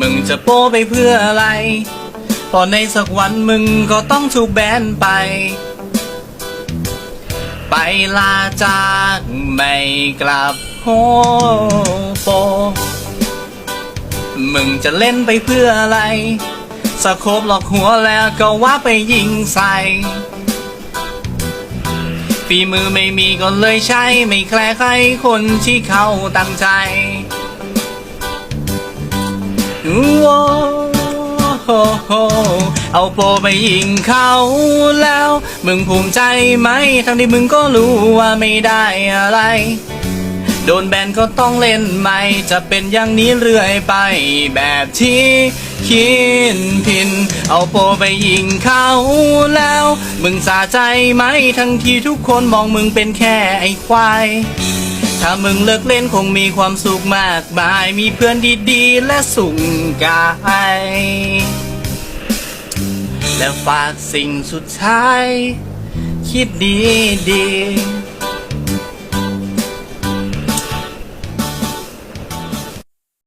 มึงจะโป้ไปเพื่ออะไร พอในสักวันมึงก็ต้องถูกแบนไป ไปลาจากไม่กลับโฮโป มึงจะเล่นไปเพื่ออะไร สะโคบหลอกหัวแล้วก็ว่าไปยิงใส่ฝีมือไม่มีก็เลยใช้ ไม่แคร์ใครคนที่เขาตั้งใจ เอาโปไปยิงเขาแล้ว มึงภูมิใจไหม ทั้งที่มึงก็รู้ว่าไม่ได้อะไร โดนแบนก็ต้องเล่นใหม่ จะเป็นอย่างนี้เรื่อยไป แบบที่คิดผิน เอาโปไปยิงเขาแล้ว มึงสาใจไหม ทั้งที่ทุกคนมองมึงเป็นแค่ไอ้ควาย ถ้ามึงเลิกเล่นคงมีความสุขมากมาย มีเพื่อนดีๆ และสุขกาย และฝากสิ่งสุดท้าย คิดดีดีๆ